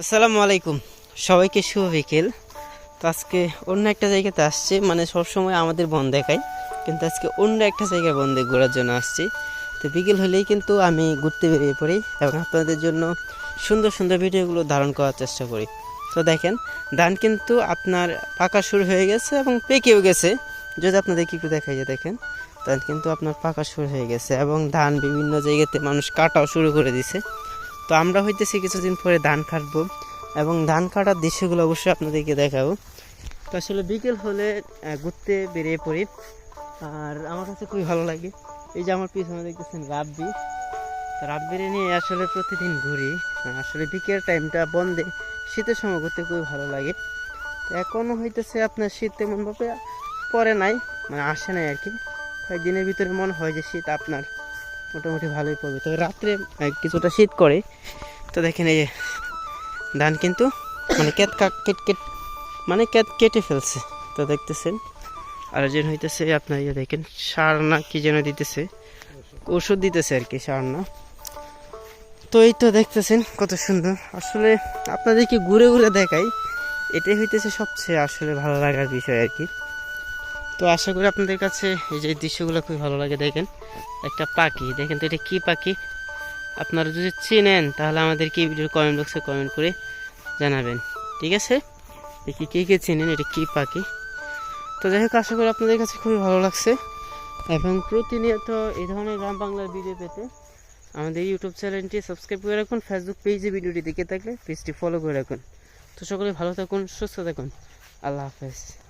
আসসালামু আলাইকুম। সবাইকে শুভ বিকেল। তো আজকে অন্য একটা জায়গাতে আসছে মানে সবসময় আমাদের বন দেখায়, কিন্তু আজকে অন্য একটা জায়গায় বন্ধে ঘোরার জন্য আসছি। তো বিকেল হলেই কিন্তু আমি ঘুরতে বেরিয়ে পড়ি এবং আপনাদের জন্য সুন্দর সুন্দর ভিডিওগুলো ধারণ করার চেষ্টা করি। তো দেখেন, ধান কিন্তু আপনার পাকা শুরু হয়ে গেছে এবং পেকেও গেছে। যদি আপনাদেরকে একটু দেখাই যে দেখেন, ধান কিন্তু আপনার পাকা শুরু হয়ে গেছে এবং ধান বিভিন্ন জায়গাতে মানুষ কাটাও শুরু করে দিছে। তো আমরা হইতেছি কিছুদিন পরে ধান কাটবো এবং ধান কাটার দৃশ্যগুলো অবশ্যই আপনাদেরকে দেখাবো। তো আসলে বিকেল হলে ঘুরতে বেরিয়ে পড়ি। আর আমার কাছে খুবই ভালো লাগে। এই যে আমার পিছনে দেখতেছেন রাব্বি। তো রাব্বিরে নিয়ে আসলে প্রতিদিন ঘুরি। আসলে বিকেল টাইমটা বন্ধে শীতের সময় ঘুরতে খুবই ভালো লাগে। তো এখনও হইতেছে আপনার শীত তেমনভাবে পরে নাই মানে আসে নাই আর কি। কয়েকদিনের ভিতরে মনে হয় যে শীত আপনার। মোটামুটি ভালোই পড়বে। তবে রাত্রে কিছুটা শীত করে। তো দেখেন এই যে, ধান কিন্তু মানে কেট কাট, কেট মানে কেট কেটে ফেলছে। তো দেখতেছেন। আর যেন হইতেছে আপনার ইয়ে দেখেন সার না কি যেন দিতেছে। ওষুধ দিতেছে আর কি সার না তো এই তো দেখতেছেন কত সুন্দর। আসলে আপনাদেরকে ঘুরে ঘুরে দেখাই, এটাই হইতেছে সবচেয়ে আসলে ভালো লাগার বিষয় আর কি। তো আশা করি আপনাদের কাছে এই যে দৃশ্যগুলো খুবই ভালো লাগে, দেখেন। একটা পাখি, দেখেন তো এটা কী পাখি? আপনারা যদি চেনেন, তাহলে আমাদেরকে এই ভিডিওর কমেন্ট বক্সে কমেন্ট করে জানাবেন। ঠিক আছে? দেখি কে কে চেনেন এটা কী পাখি? তো যাই হোক, আশা করি আপনাদের কাছে খুবই ভালো লাগছে। এবং প্রতিনিয়ত এই ধরনের গ্রাম বাংলার ভিডিও পেতে আমাদের ইউটিউব চ্যানেলটি সাবস্ক্রাইব করে রাখুন ফেসবুক পেজে ভিডিওটি দেখে থাকলে পেজটি ফলো করে রাখুন। তো সকলে ভালো থাকুন, সুস্থ থাকুন। আল্লাহ হাফেজ।